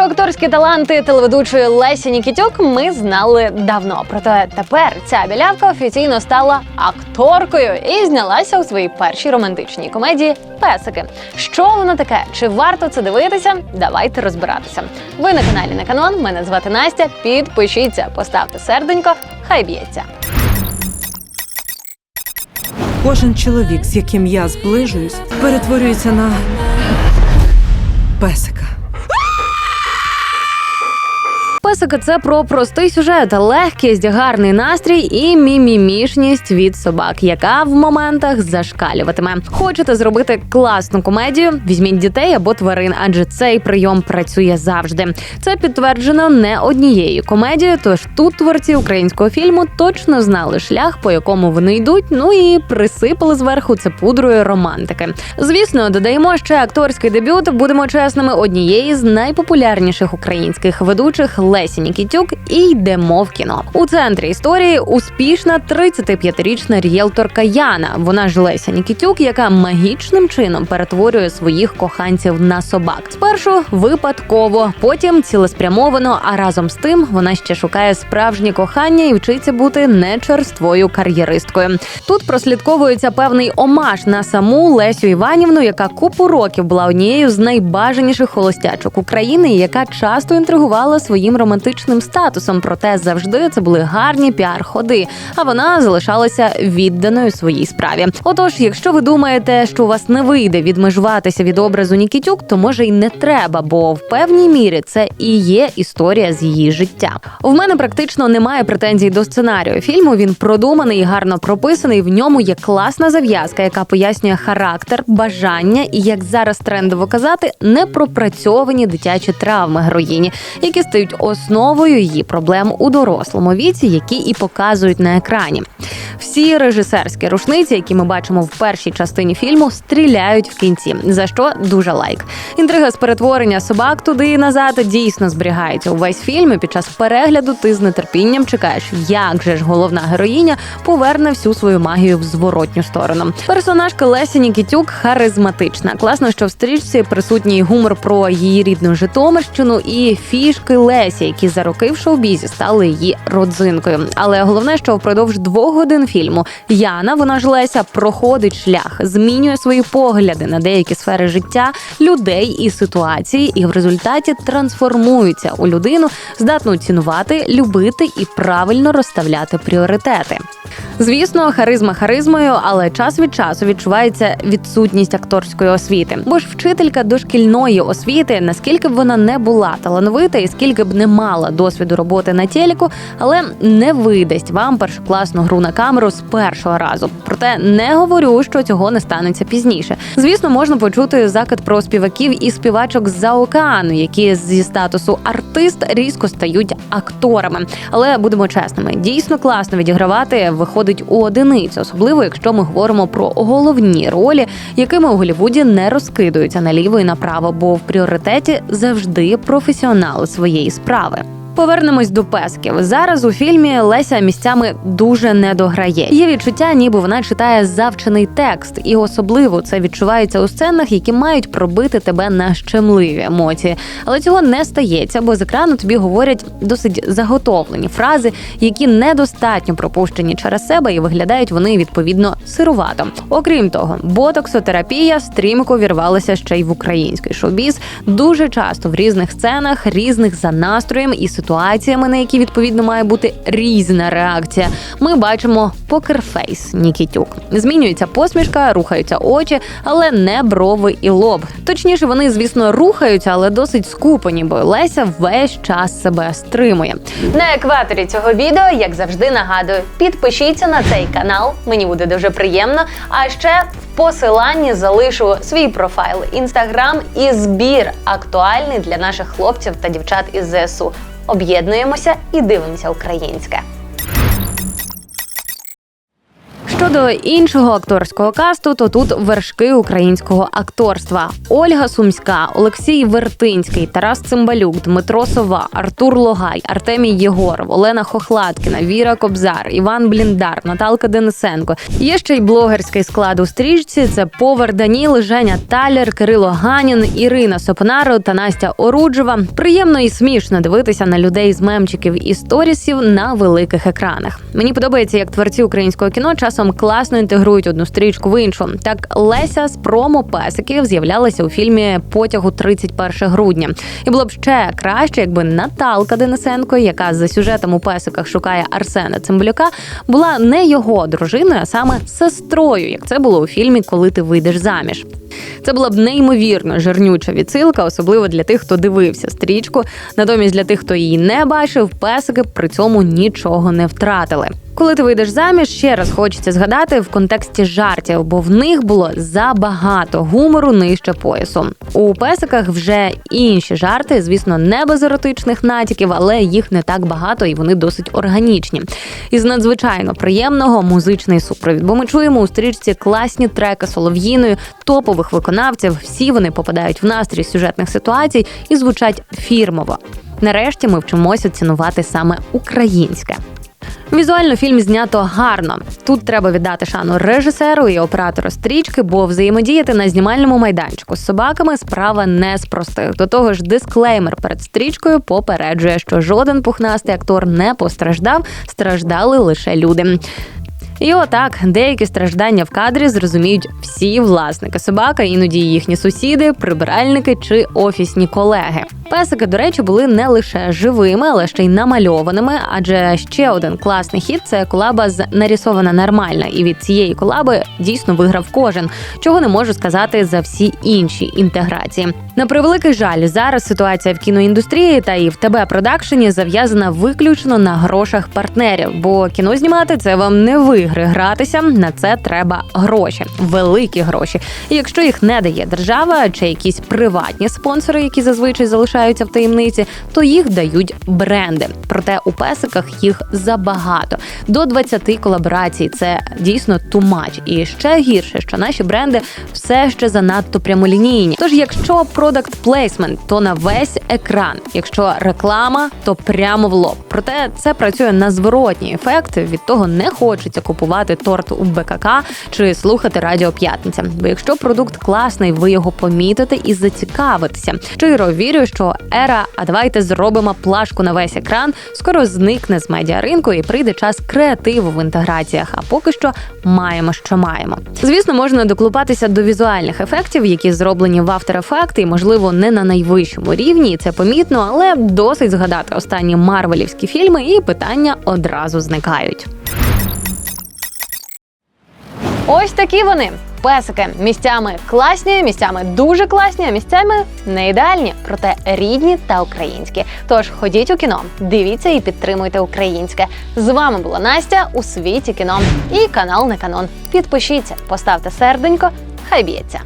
Про акторські таланти телеведучої Лесі Нікітюк ми знали давно. Проте тепер ця білявка офіційно стала акторкою і знялася у своїй першій романтичній комедії Песики. Що воно таке? Чи варто це дивитися? Давайте розбиратися. Ви на каналі на канон. Мене звати Настя. Підпишіться, поставте серденько, хай б'ється. Кожен чоловік, з яким я зближуюсь, перетворюється на песика. Песики це про простий сюжет, легкість, гарний настрій і мімімішність від собак, яка в моментах зашкалюватиме. Хочете зробити класну комедію? Візьміть дітей або тварин, адже цей прийом працює завжди. Це підтверджено не однією комедією. Тож тут творці українського фільму точно знали шлях, по якому вони йдуть. Ну і присипали зверху це пудрою романтики. Звісно, додаємо ще акторський дебют. Будемо чесними, однієї з найпопулярніших українських ведучих Лесі Нікітюк і йдемо в кіно. У центрі історії успішна 35-річна рієлторка Яна. Вона ж Леся Нікітюк, яка магічним чином перетворює своїх коханців на собак. Спершу випадково, потім цілеспрямовано. А разом з тим вона ще шукає справжнє кохання і вчиться бути не черствою кар'єристкою. Тут прослідковується певний омаж на саму Лесю Іванівну, яка купу років була однією з найбажаніших холостячок України, яка часто інтригувала своїм романтичним статусом. Проте завжди це були гарні піар-ходи. А вона залишалася відданою своїй справі. Отож, якщо ви думаєте, що у вас не вийде відмежуватися від образу Нікітюк, то може й не треба, бо в певній мірі це і є історія з її життя. В мене практично немає претензій до сценарію фільму. Він продуманий і гарно прописаний. В ньому є класна зав'язка, яка пояснює характер, бажання і, як зараз трендово казати, непропрацьовані дитячі травми героїні, які стають основою її проблем у дорослому віці, які і показують на екрані. Всі режисерські рушниці, які ми бачимо в першій частині фільму, стріляють в кінці. За що дуже лайк. Інтрига з перетворення собак туди і назад дійсно зберігається увесь фільм. І під час перегляду ти з нетерпінням чекаєш, як же ж головна героїня поверне всю свою магію в зворотню сторону. Персонажка Лесі Нікітюк харизматична. Класно, що в стрічці присутній гумор про її рідну Житомирщину і фішки Лесі, які за роки в шоу-бізі стали її родзинкою. Але головне, що впродовж двох годин фільму Яна, вона ж Леся, проходить шлях, змінює свої погляди на деякі сфери життя людей і ситуації, і в результаті трансформується у людину, здатну цінувати, любити і правильно розставляти пріоритети. Звісно, харизма харизмою, але час від часу відчувається відсутність акторської освіти. Бо ж вчителька дошкільної освіти, наскільки б вона не була талановита і скільки б не мала досвіду роботи на телеку, але не видасть вам першокласну гру на камеру з першого разу. Проте не говорю, що цього не станеться пізніше. Звісно, можна почути закид про співаків і співачок з-за океану, які зі статусу артист різко стають акторами. Але будемо чесними, дійсно класно відігравати виходить у одиницю, особливо якщо ми говоримо про головні ролі, якими у Голівуді не розкидуються наліво і направо, бо в пріоритеті завжди професіонали своєї справи. Повернемось до песків. Зараз у фільмі Леся місцями дуже не дограє. Є відчуття, ніби вона читає завчений текст, і особливо це відчувається у сценах, які мають пробити тебе на щемливі емоції. Але цього не стається, бо з екрану тобі говорять досить заготовлені фрази, які недостатньо пропущені через себе, і виглядають вони відповідно сирувато. Окрім того, ботоксотерапія стрімко вірвалася ще й в український шоу-біз. Дуже часто в різних сценах, різних за настроєм і ситуаціями, на які відповідно має бути різна реакція. Ми бачимо покерфейс Нікітюк. Змінюється посмішка, рухаються очі, але не брови і лоб. Точніше, вони, звісно, рухаються, але досить скупані, бо Леся весь час себе стримує. На екваторі цього відео, як завжди, нагадую, підпишіться на цей канал. Мені буде дуже приємно. А ще в посиланні залишу свій профайл інстаграм і збір актуальний для наших хлопців та дівчат із ЗСУ. Об'єднуємося і дивимося українське. Щодо іншого акторського касту, то тут вершки українського акторства: Ольга Сумська, Олексій Вертинський, Тарас Цимбалюк, Дмитро Сова, Артур Логай, Артемій Єгоров, Олена Хохлаткіна, Віра Кобзар, Іван Бліндар, Наталка Денисенко. Є ще й блогерський склад у стрічці. Це Повар Даніл, Женя Талер, Кирило Ганін, Ірина Сопнаро та Настя Оруджева. Приємно і смішно дивитися на людей з мемчиків і сторісів на великих екранах. Мені подобається, як творці українського кіно часом класно інтегрують одну стрічку в іншу. Так Леся з промо песиків з'являлася у фільмі Потягу 31 грудня. І було б ще краще, якби Наталка Денисенко, яка за сюжетом у песиках шукає Арсена Цимбалюка, була не його дружиною, а саме сестрою, як це було у фільмі Коли ти вийдеш заміж. Це була б неймовірно жирнюча відсилка, особливо для тих, хто дивився стрічку. Натомість для тих, хто її не бачив, песики при цьому нічого не втратили. Коли ти вийдеш заміж, ще раз хочеться згадати в контексті жартів, бо в них було забагато гумору нижче поясу. У песиках вже інші жарти, звісно, не без еротичних натяків, але їх не так багато і вони досить органічні. Із надзвичайно приємного музичний супровід, бо ми чуємо у стрічці класні треки солов'їною, топових виконавців. Всі вони попадають в настрій сюжетних ситуацій і звучать фірмово. Нарешті ми вчимося цінувати саме українське. Візуально фільм знято гарно. Тут треба віддати шану режисеру і оператору стрічки, бо взаємодіяти на знімальному майданчику з собаками справа не з простих. До того ж, дисклеймер перед стрічкою попереджує, що жоден пухнастий актор не постраждав, страждали лише люди. І отак деякі страждання в кадрі зрозуміють всі власники собака, іноді їхні сусіди, прибиральники чи офісні колеги. Песики, до речі, були не лише живими, але ще й намальованими. Адже ще один класний хід це колаба з нарисована нормальна. І від цієї колаби дійсно виграв кожен, чого не можу сказати за всі інші інтеграції. На превеликий жаль, зараз ситуація в кіноіндустрії та і в ТБ продакшені зав'язана виключно на грошах партнерів, бо кіно знімати це вам не в ігри гратися. На це треба гроші, великі гроші. І якщо їх не дає держава чи якісь приватні спонсори, які зазвичай залишаються в таємниці, то їх дають бренди. Проте у песиках їх забагато до 20 колаборацій. Це дійсно тумач. І ще гірше, що наші бренди все ще занадто прямолінійні. Тож, якщо продакт плейсмент, то на весь екран. Якщо реклама, то прямо в лоб. Проте це працює на зворотній ефект. Від того не хочеться купувати торт у БКК чи слухати Радіо П'ятниця. Бо якщо продукт класний, ви його помітите і зацікавитеся. Щиро вірю, що ера, а давайте зробимо плашку на весь екран. Скоро зникне з медіаринку і прийде час креативу в інтеграціях. А поки що маємо, що маємо. Звісно, можна доклупатися до візуальних ефектів, які зроблені в After Effects, і можливо не на найвищому рівні. і Це помітно, але досить згадати останні марвелівські фільми, і питання одразу зникають. Ось такі вони. Песики місцями класні, місцями дуже класні, а місцями не ідеальні, проте рідні та українські. Тож ходіть у кіно, дивіться і підтримуйте українське. З вами була Настя у світі кіно і канал не канон. Підпишіться, поставте серденько, хай б'ється.